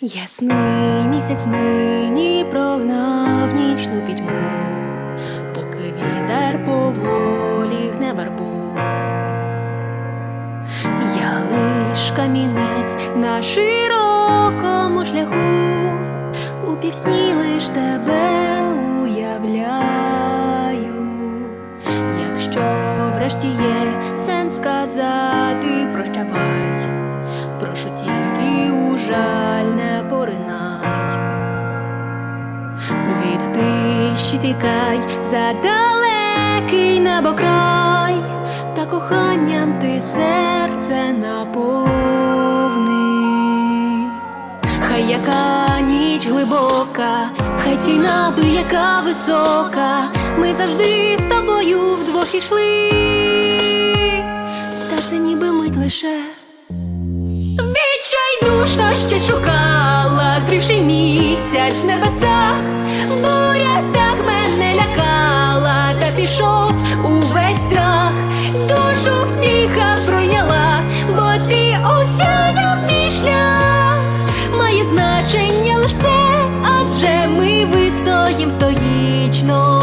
Ясний місяць нині прогнав нічну пітьму, поки вітер поволі гне вербу. Я лиш камінець на широкому шляху, у півсні лиш тебе уявляю, якщо врешті є сенс сказати прощавай, прошу тільки у жаль не поринай. Від тиші тікай за далекий небокрай, та коханням ти серце наповни. Хай яка ніч глибока, хай ціна би яка висока, ми завжди з тобою вдвох ішли, та це ніби мить лише. Відчайдушно ще шукала, зрівши місяць в небесах, буря так мене лякала, та пішов увесь страх, душу втіха пройняла, бо ти осяяв мій шлях, має значення лиш це, адже ми вистоїм стоїчно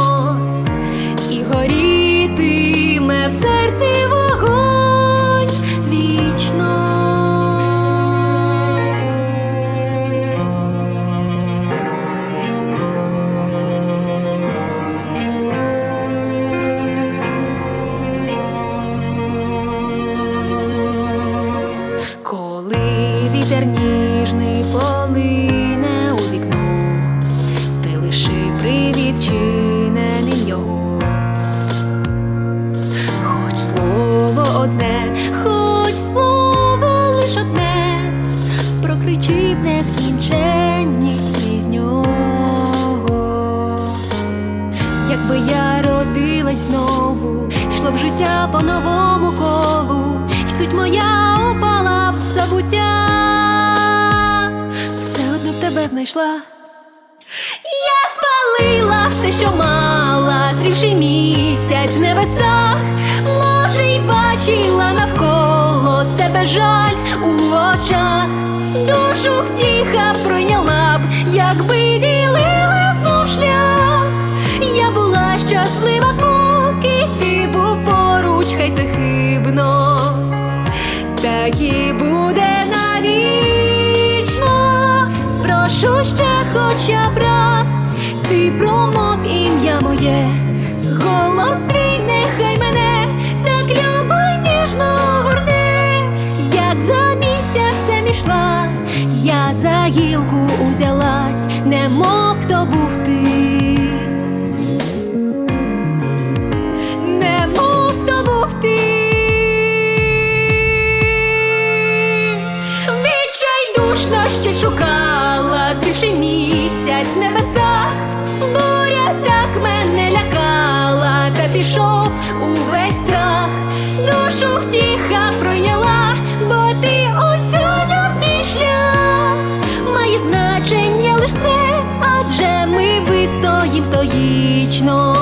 вітер ніжний полине у вікно, ти лиши привідчиненим його. Хоч слово одне, хоч слово лиш одне, прокричив нескінченність крізь нього. Якби я родилась знову, йшло б життя по новому колу, і суть моя в забуття, знайшла. Я спалила все, що мала, зрівши місяць в небесах, може, й бачила навколо себе жаль у очах, душу втіха пройняла б, якби хоча б раз, ти промов ім'я моє, голос твій нехай мене так любо й ніжно горне, як за місяцем ішла, я за гілку узялась, немов то був ти. Місяць в небесах, буря так мене лякала, та пішов увесь страх, душу втіха пройняла, бо ти осяяв мій шлях, має значення лиш це, адже ми вистоїм стоїчно.